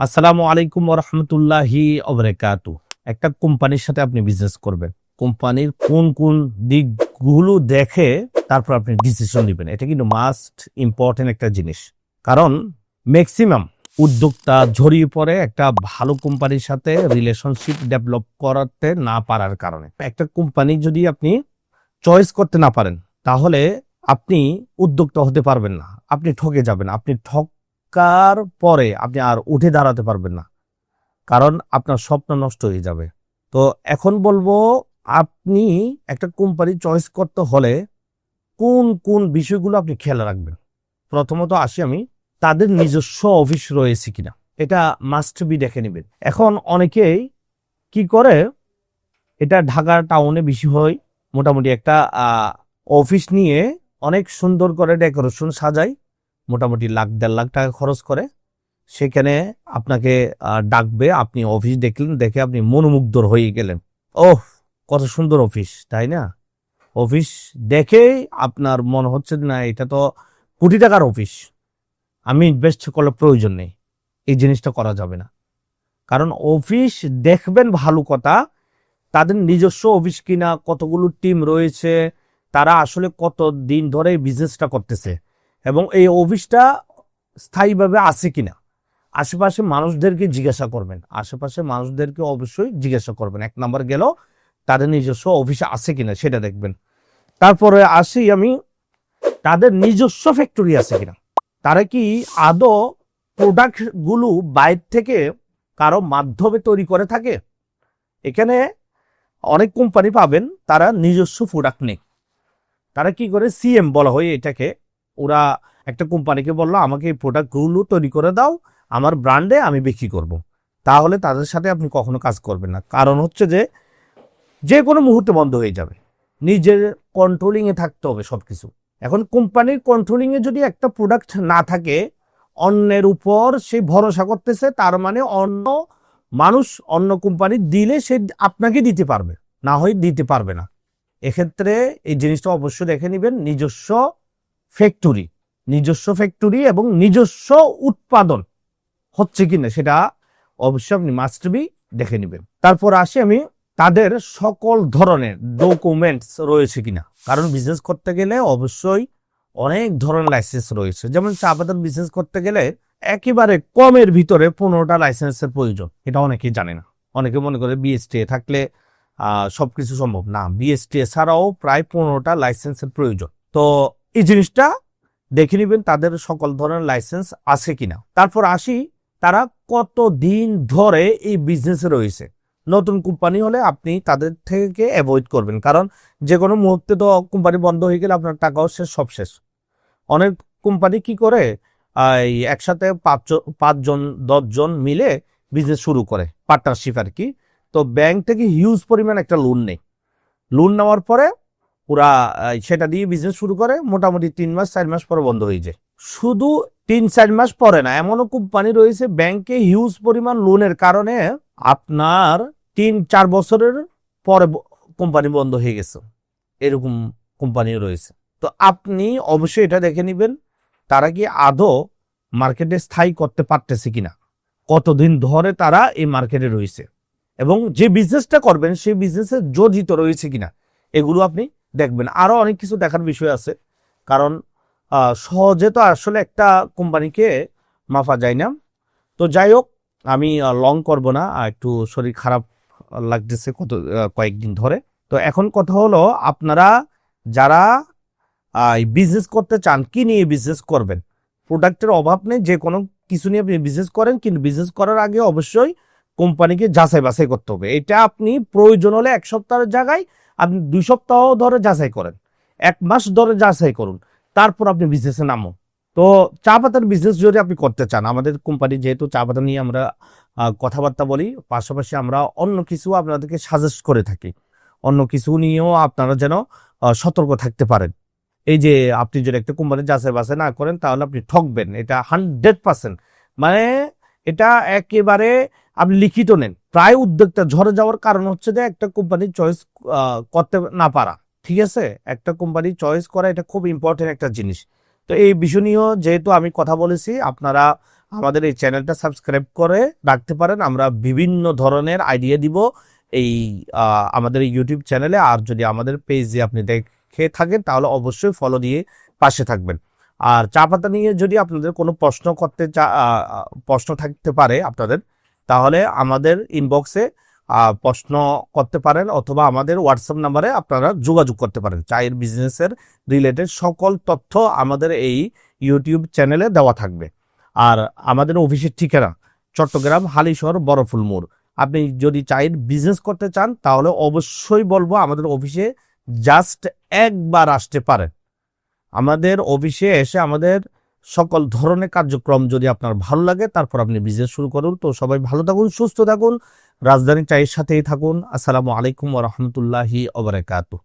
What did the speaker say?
আসসালামু আলাইকুম রহমতুল্লাহি অবরেকাতু একটা কোম্পানির সাথে আপনি বিজনেস করবেন। কোম্পানির কোন কোন দিকগুলো দেখে তারপর আপনি ডিসিশন নেবেন। এটা কিন্তু মাস্ট ইম্পর্টেন্ট একটা জিনিস। কারণ ম্যাক্সিমাম উদ্যোক্তা ঝরিয়ে পড়ে একটা ভালো কোম্পানির সাথে রিলেশনশিপ ডেভেলপ করাতে না পারার কারণে। একটা কোম্পানি যদি আপনি চয়েস করতে না পারেন, তাহলে আপনি উদ্যোক্তা হতে পারবেন না। আপনি ঠকে যাবেন আপনি ঠক কার পরে আপনি আর উঠে দাঁড়াতে পারবেন না। কারণ আপনার স্বপ্ন নষ্ট হয়ে যাবে। তো এখন বলব, আপনি একটা কোম্পানি চয়েস করতে হলে কোন কোন বিষয়গুলো আপনি খেয়াল রাখবেন? প্রথমত আসি আমি, তাদের নিজস্ব অফিস রয়েছে কিনা? এটা মাস্ট বি দেখে নেবেন। এখন অনেকেই কি করে, এটা ঢাকা টাউনে বেশি হয়, মোটামুটি একটা অফিস নিয়ে অনেক সুন্দর করে ডেকোরেশন সাজায়। মোটামুটি লাখ, দেড় লাখ টাকা খরচ করে। সেখানে আপনাকে ডাকবে, আপনি অফিস দেখলেন দেখে আপনি মনোমুগ্ধর হয়ে গেলেন। ওহ, কত সুন্দর অফিস তাই না? অফিস দেখেই আপনার মনে হচ্ছে না, এটা তো কোটি টাকার অফিস আমি ইনভেস্ট করলে প্রয়োজন নেই, এই জিনিসটা করা যাবে না। কারণ অফিস দেখবেন ভালো কথা, তাদের নিজস্ব অফিস কিনা, কতগুলো টিম রয়েছে, তারা আসলে কত দিন ধরে বিজনেসটা করতেছে। এবং এই অফিসটা স্থায়ীভাবে আছে কিনা? আশেপাশে মানুষদেরকে জিজ্ঞাসা করবেন। আশেপাশে মানুষদেরকে অবশ্যই জিজ্ঞাসা করবেন। এক নাম্বার গেল, তাদের নিজস্ব অফিস আছে কিনা সেটা দেখবেন। তারপরে আসি আমি, তাদের নিজস্ব ফ্যাক্টরি আছে কিনা? তারা কি আদৌ প্রোডাক্টগুলো বাইরে থেকে কারও মাধ্যমে তৈরি করে থাকে? এখানে অনেক কোম্পানি পাবেন, তারা নিজস্ব প্রোডাক্ট নেই। তারা কি করে? সিএম বলা হয় এটাকে। ওরা একটা কোম্পানিকে বলল, আমাকে এই প্রোডাক্টগুলো তৈরি করে দাও, আমার ব্র্যান্ডে আমি বিক্রি করব। তাহলে তাদের সাথে আপনি কখনো কাজ করবেন না। কারণ হচ্ছে যে যে কোনো মুহূর্তে বন্ধ হয়ে যাবে। নিজের কন্ট্রোলিংয়ে থাকতে হবে সব কিছু এখন কোম্পানির কন্ট্রোলিংয়ে যদি একটা প্রোডাক্ট না থাকে, অন্যের উপর সে ভরসা করতেছে, তার মানে অন্য মানুষ অন্য কোম্পানি দিলে সে আপনাকে দিতে পারবে। না হয় দিতে পারবে না। এক্ষেত্রে এই জিনিসটা অবশ্যই দেখে নেবেন। নিজস্ব ফ্যাক্টরি নিজস্ব ফ্যাক্টরি এবং নিজস্ব উৎপাদন হচ্ছে কিনা সেটা অবশ্যই আপনি মাস্ট বি দেখে নেবেন। তারপর আসি আমি তাদের সকল ধরনের ডকুমেন্টস রয়েছে কিনা। কারণ বিজনেস করতে গেলে অবশ্যই অনেক ধরনের লাইসেন্স রয়েছে। যেমন চা বাগান বিজনেস করতে গেলে একেবারে কমের ভিতরে পনেরোটা লাইসেন্সের প্রয়োজন। এটা অনেকেই জানে না। অনেকে মনে করে বিএসটিএ থাকলে আহ, সবকিছু সম্ভব। না বিএসটিএ ছাড়াও প্রায় পনেরোটা লাইসেন্সের প্রয়োজন। তো এই জিনিসটা দেখে নেবেন তাদের সকল ধরনের লাইসেন্স আছে কিনা। তারপর আসি, তারা কত দিন ধরে এই বিজনেসে রয়েছে। নতুন কোম্পানি হলে আপনি তাদের থেকে অ্যাভয়েড করবেন, কারণ যে কোনো মুহূর্তে তো কোম্পানি বন্ধ হয়ে গেলে আপনার টাকাও শেষ, সব শেষ। অনেক কোম্পানি কি করে একসাথে পাঁচজন পাঁচজন, দশজন মিলে বিজনেস শুরু করে পার্টনারশিপ আর কি। তো ব্যাংক থেকে হিউজ পরিমাণ একটা লোন নেই লোন নেওয়ার পরে আহ, সেটা দিয়ে বিজনেস শুরু করে মোটামুটি তিন মাস চার মাস পরে বন্ধ হয়ে যায়। শুধু তিন চার মাস পরে না এমনও কোম্পানি রয়েছে ব্যাংকে হিউজ পরিমাণ লোনের কারণে আপনার তিন চার বছরের পরে কোম্পানি বন্ধ হয়ে গেছে। এরকম কোম্পানি রয়েছে। তো আপনি অবশ্যই এটা দেখে নেবেন তারা কি আদৌ মার্কেটে স্থায়ী করতে পারতেছে কিনা? কতদিন ধরে তারা এই মার্কেটে রয়েছে? এবং যে বিজনেসটা করবেন সেই বিজনেসে জড়িত রয়েছে কিনা? এগুলো আপনি দেখবেন। আরও অনেক কিছু দেখার বিষয় আছে। কারণ সহজে তো আসলে একটা কোম্পানিকে মাফা যায় না। তো যাই হোক, আমি লং করব না। একটু শরীর খারাপ লাগতেছে কত কয়েকদিন ধরে। তো এখন কথা হলো, আপনারা যারা বিজনেস করতে চান, কি নিয়ে বিজনেস করবেন? প্রোডাক্টের অভাব নেই, যে কোনো কিছু নিয়ে আপনি বিজনেস করেন, কিন্তু বিজনেস করার আগে অবশ্যই কোম্পানিকে যাচাই বাছাই করতে হবে। এটা আপনি প্রয়োজন হলে এক সপ্তাহের জায়গায় আপনি দুই সপ্তাহ ধরে যাচাই করেন। এক মাস ধরে যাচাই করুন। তারপর আপনি বিজনেসে নামুন। তো চা পাতার বিজনেস যদি আপনি করতে চান, আমাদের কোম্পানি যেহেতু চা পাতা নিয়ে আমরা কথাবার্তা বলি, পাশাপাশি আমরা অন্য কিছু আপনাদেরকে সাজেস্ট করে থাকি। অন্য কিছু নিয়েও আপনারা যেন সতর্ক থাকতে পারেন। এই যে আপনি যদি একটা কোম্পানি যাচাই বাছাই না করেন, তাহলে আপনি ঠকবেন। এটা হান্ড্রেড পার্সেন্ট মানে এটা একেবারে আপনি লিখিত নেন। প্রায় উদ্যোগটা ঝরে যাওয়ার কারণ হচ্ছে যে একটা কোম্পানির চয়েস করতে না পারা। ঠিক আছে? একটা কোম্পানি চয়েস করা এটা খুব ইম্পর্টেন্ট একটা জিনিস। তো এই বিষয় নিয়েও যেহেতু আমি কথা বলেছি, আপনারা আমাদের এই চ্যানেলটা সাবস্ক্রাইব করে রাখতে পারেন। আমরা বিভিন্ন ধরনের আইডিয়া দিব এই আমাদের ইউটিউব চ্যানেলে আর যদি আমাদের পেজে আপনি দেখে থাকেন, তাহলে অবশ্যই ফলো দিয়ে পাশে থাকবেন। আর চা পাতা নিয়ে যদি আপনাদের কোনো প্রশ্ন করতে চা প্রশ্ন থাকতে পারে আপনাদের তাহলে আমাদের ইনবক্সে প্রশ্ন করতে পারেন অথবা আমাদের হোয়াটসঅ্যাপ নাম্বারে আপনারা যোগাযোগ করতে পারেন। চায়ের বিজনেসের রিলেটেড সকল তথ্য আমাদের এই ইউটিউব চ্যানেলে দেওয়া থাকবে। আর আমাদের অফিসের ঠিকানা, চট্টগ্রাম হালিশহর বরফুল মোড়। আপনি যদি চায়ের বিজনেস করতে চান, তাহলে অবশ্যই বলব আমাদের অফিসে জাস্ট একবার আসতে পারেন। আমাদের অফিসে এসে আমাদের সকল ধরনের কার্যক্রম যদি আপনার ভালো লাগে, তারপর আপনি বিজনেস শুরু করুন। তো সবাই ভালো থাকুন, সুস্থ থাকুন, রাজধানী চায়ের সাথেই থাকুন। আসসালামু আলাইকুম ওরহমতুল্লাহি ওবরাকাতু